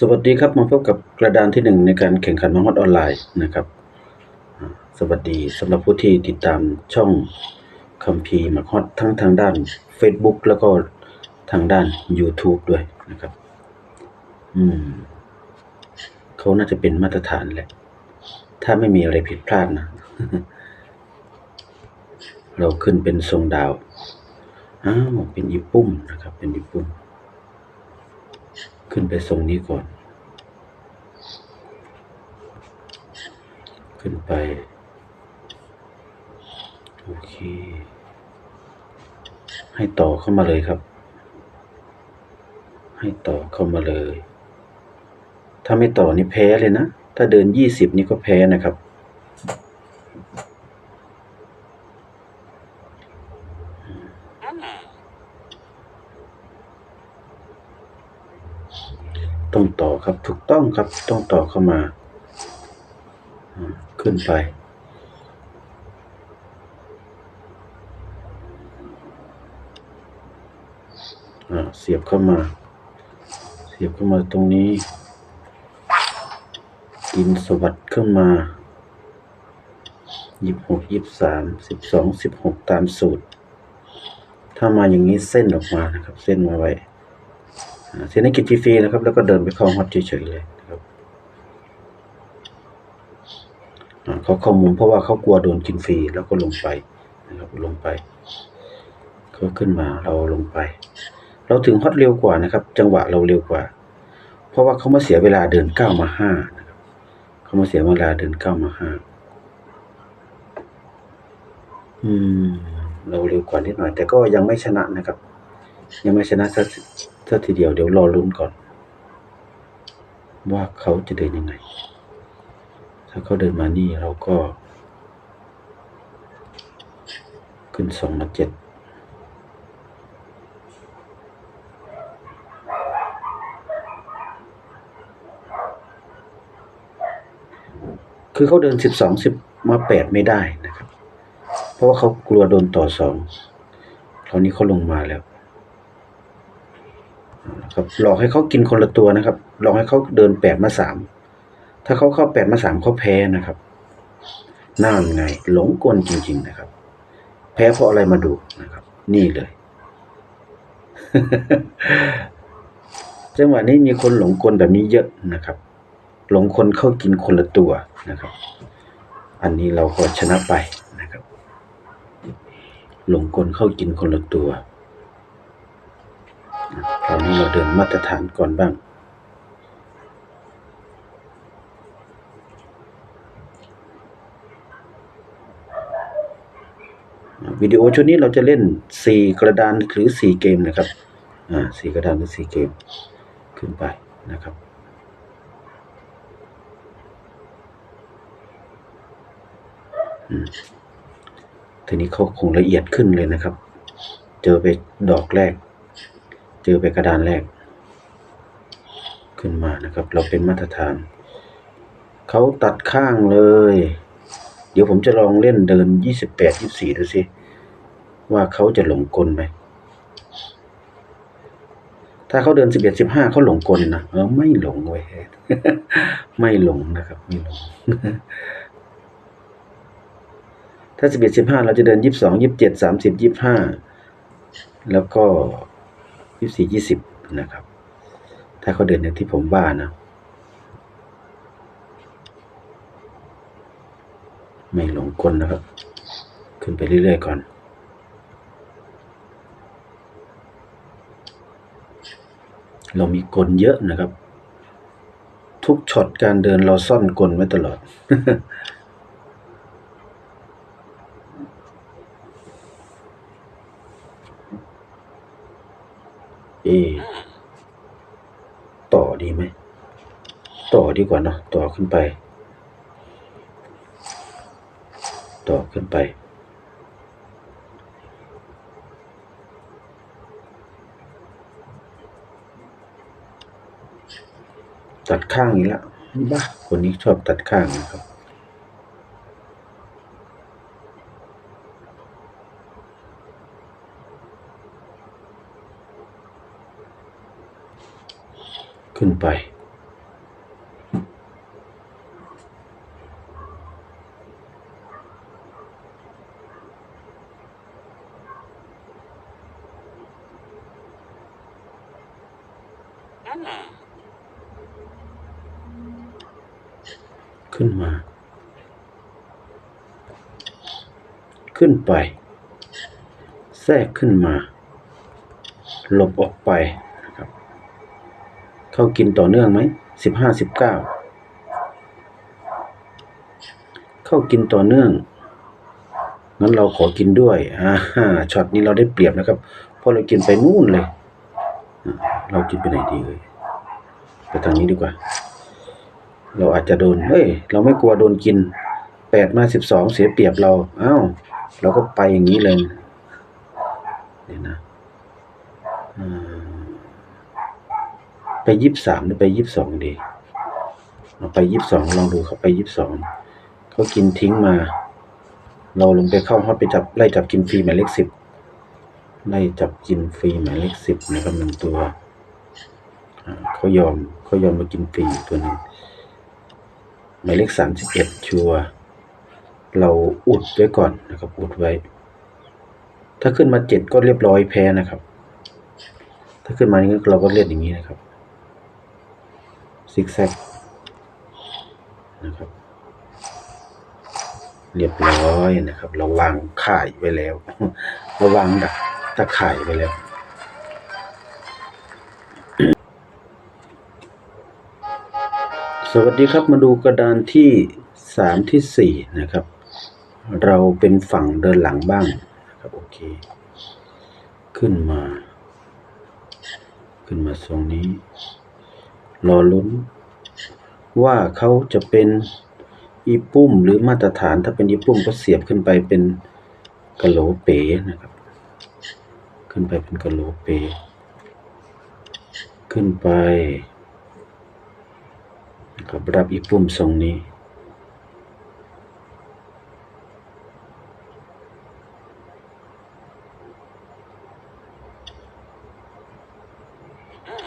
สวัสดีครับมาพบกับกระดานที่หนึ่งในการแข่งขันมังฮอดออนไลน์นะครับสวัสดีสำหรับผู้ที่ติดตามช่องคัมภีร์มังฮอดทั้งทางด้าน Facebook แล้วก็ทางด้าน YouTube ด้วยนะครับ อืมเขาน่าจะเป็นมาตรฐานแหละ ถ้าไม่มีอะไรผิดพลาดนะ เราขึ้นเป็นทรงดาวอ้าวเป็นอีปุ่มนะครับ เป็นอีปุ่ม ขึ้นไปทรงนี้ก่อน ขึ้นไป โอเค ให้ต่อเข้ามาเลยครับ ให้ต่อเข้ามาเลย ถ้าไม่ต่อนี่แพ้เลยนะ ถ้าเดินยี่สิบนี่ก็แพ้นะครับ ต้องต่อครับถูกต้องครับต้องต่อเข้ามา ขึ้นไป เสียบเข้ามา เสียบเข้ามาตรงนี้ กินสวัสดเข้ามายี่สิบหกยี่สิบสามสิบสองสิบหกตามสูตร ถ้ามาอย่างนี้เส้นออกมานะครับ เส้นมาไว้ เส้นนี้กินฟรีๆนะครับ แล้วก็เดินไปเข้าฮอตเฉยๆเลยนะครับเขาข้ามุมเพราะว่าเขากลัวโดนกินฟรีแล้วก็ลงไปนะครับลงไปเขาขึ้นมาเราลงไป เราถึงฮอตเร็วกว่านะครับ จังหวะเราเร็วกว่า เพราะว่าเขามาเสียเวลาเดินเก้ามาห้านะครับเขามาเสียเวลาเดินเก้ามาห้าอืม เราเร็วกว่านิดหน่อย แต่ก็ยังไม่ชนะนะครับ ยังไม่ชนะสัก สักทีเดียวเดี๋ยวรอลุ้นก่อน ว่าเขาจะเดินยังไง ถ้าเขาเดินมานี่เราก็ ขึ้นสองมาเจ็ดคือเขาเดินสิบสองสิบมาแปดไม่ได้นะครับ เพราะว่าเขากลัวโดนต่อสองคราวนี้เขาลงมาแล้ว ครับหลอกให้เขากินคนละตัวนะครับหลอกให้เขาเดินแปดมาสามถ้าเขาเข้าแปดมาสามเขาแพ้นะครับน่านไงหลงกลจริง ๆนะครับ แพ้เพราะอะไรมาดูนะครับ นี่เลยจังหวะนี้มีคนหลงกลแบบนี้เยอะนะครับ หลงคนเข้ากินคนละตัวนะครับ อันนี้เราก็ชนะไปนะครับ หลงกลเข้ากินคนละตัว เราเดินมาตรฐานก่อนบ้าง วิดีโอชุดนี้เราจะเล่น 4 กระดานหรือ 4 เกมนะครับ อ่า4กระดานหรือ 4 เกมขึ้นไปนะครับทีนี้เขาคงละเอียดขึ้นเลยนะครับ เจอไปดอกแรก เจอไปกระดานแรก ขึ้นมานะครับ เราเป็นมาตรฐาน เขาตัดข้างเลย เดี๋ยวผมจะลองเล่นเดินยี่สิบแปดยี่สี่ดูสิ ว่าเขาจะหลงกลไหม ถ้าเขาเดินสิบเอ็ดสิบห้าเขาหลงกลนะเออไม่หลงเว้ยไม่หลงนะครับ ไม่หลงถ้าสิบเอ็ดสิบห้าเราจะเดินยี่สิบสองยี่สิบเจ็ดสามสิบยี่สิบห้าแล้วก็ ยี่สี่ยี่สิบนะครับ ถ้าเขาเดินอย่างที่ผมว่านะ ไม่หลงกลนะครับ ขึ้นไปเรื่อยๆก่อนเรามีกลเยอะนะครับ ทุกช็อตการเดินเราซ่อนกลไว้ตลอด เอะต่อดีไหม ต่อดีกว่าเนอะต่อขึ้นไป ต่อขึ้นไปตัดข้างอีกแล้วบ้าคนนี้ชอบตัดข้างนะครับ ขึ้นไป ขึ้นมา ขึ้นไป แทรกขึ้นมา หลบออกไป เข้ากินต่อเนื่องไหมสิบห้าสิบเก้าเข้ากินต่อเนื่องงั้นเราขอกินด้วยอ่าฮะช็อตนี้เราได้เปรียบนะครับเพราะเรากินไปนู่นเลย เรากินไปไหนดีเลยไปทางนี้ดีกว่า เราอาจจะโดนเฮ้ยเราไม่กลัวโดนกินแปดมาสิบสองเสียเปรียบเราอ้าวเราก็ไปอย่างนี้เลยเดี๋ยนะอ่า ไปยี่สิบสามหรือไปยี่สิบสองดีเราไปยี่สิบสองลองดูเขาไปยี่สิบสองเขากินทิ้งมา เราลงไปเข้าฮอตไปจับไล่จับกินฟรีหมายเลขสิบไล่จับกินฟรีหมายเลขสิบนะครับหนึ่งตัวเขายอมเขายอมมากินฟรีตัวหนึ่งหมายเลขสามสิบเอ็ดชัวเราอุดไว้ก่อนนะครับ อุดไว้ ถ้าขึ้นมาเจ็ดก็เรียบร้อยแพ้นะครับ ถ้าขึ้นมานี้เราก็เล่นอย่างนี้นะครับ ซิกแซกนะครับ เรียบร้อยนะครับ เราวางข่ายไว้แล้ว เราวางดักตะข่ายไว้แล้วสวัสดีครับมาดูกระดานที่สามที่สี่นะครับ เราเป็นฝั่งเดินหลังบ้างนะครับโอเค ขึ้นมา ขึ้นมาทรงนี้ รอลุ้น ว่าเขาจะเป็นอีปุ้มหรือมาตรฐานถ้าเป็นอีปุ้มก็เสียบขึ้นไปเป็นกะโหลเป๋นะครับ ขึ้นไปเป็นกะโหลเป๋ขึ้นไปนะครับรับอีปุ่มทรงนี้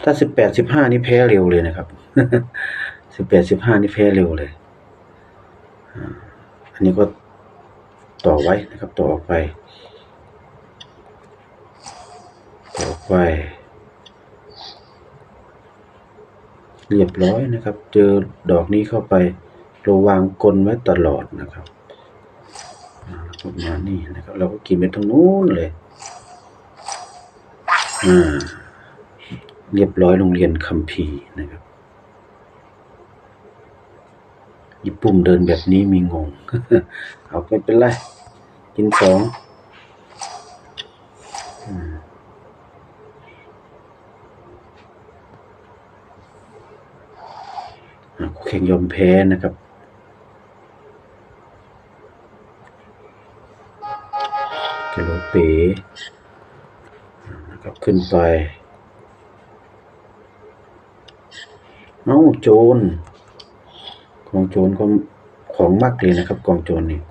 ถ้าสิบแปดสิบห้านี่แพ้เร็วเลยนะครับสิบแปดสิบห้านี่แพ้เร็วเลยอันนี้ก็ต่อไว้นะครับต่อออกไป ต่อออกไป เรียบร้อยนะครับ เจอดอกนี้เข้าไปเราวางกลไว้ตลอดนะครับอ่าประมาณนี้นะครับ เราก็กินไปตรงนู้นเลย อ่า เรียบร้อยโรงเรียนคัมภีร์นะครับญี่ปุ่มเดินแบบนี้มีงง เอาไม่เป็นไร กินสองคู่แข่งยอมแพ้นะครับ กระโหลเป๋นะครับขึ้นไป เอ้าโจรกองโจรก็ของมักเลยนะครับ กองโจรนี่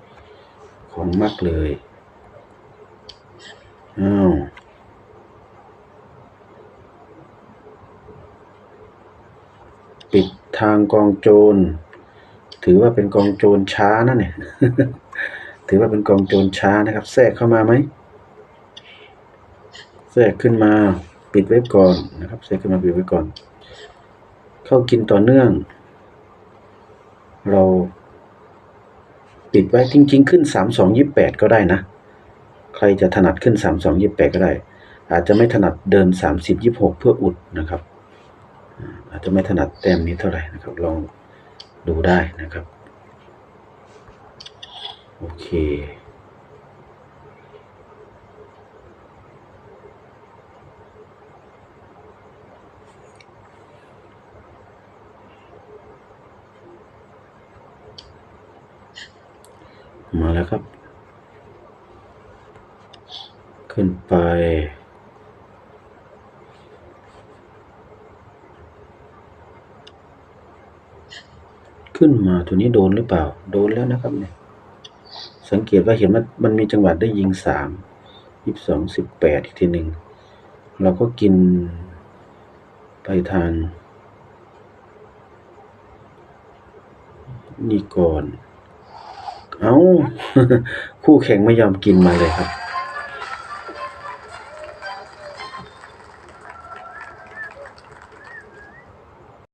ของมักเลยอ้าวปิดทางกองโจร ถือว่าเป็นกองโจรช้านะเนี่ย ถือว่าเป็นกองโจรช้านะครับ แทรกเข้ามาไหมแทรกขึ้นมาปิดไว้ก่อนนะครับแทรกขึ้นมาปิดไว้ก่อน เข้ากินต่อเนื่อง เราปิดไว้จริง ๆ ขึ้นสามสองยี่แปดก็ได้นะ ใครจะถนัดขึ้นสามสองยี่แปดก็ได้ อาจจะไม่ถนัดเดินสามสิบยี่หกเพื่ออุดนะครับ อาจจะไม่ถนัดแต้มนี้เท่าไหร่นะครับ ลองดูได้นะครับ โอเค มาแล้วครับ ขึ้นไป ขึ้นมาตัวนี้โดนหรือเปล่า โดนแล้วนะครับเนี่ย สังเกตว่าเห็นมันมันมีจังหวะได้ยิงสามยี่สิบสองสิบแปดอีกทีหนึ่ง เราก็กินไปทางนี่ก่อน เอา้า คู่แข่งไม่ยอมกินมาเลยครับ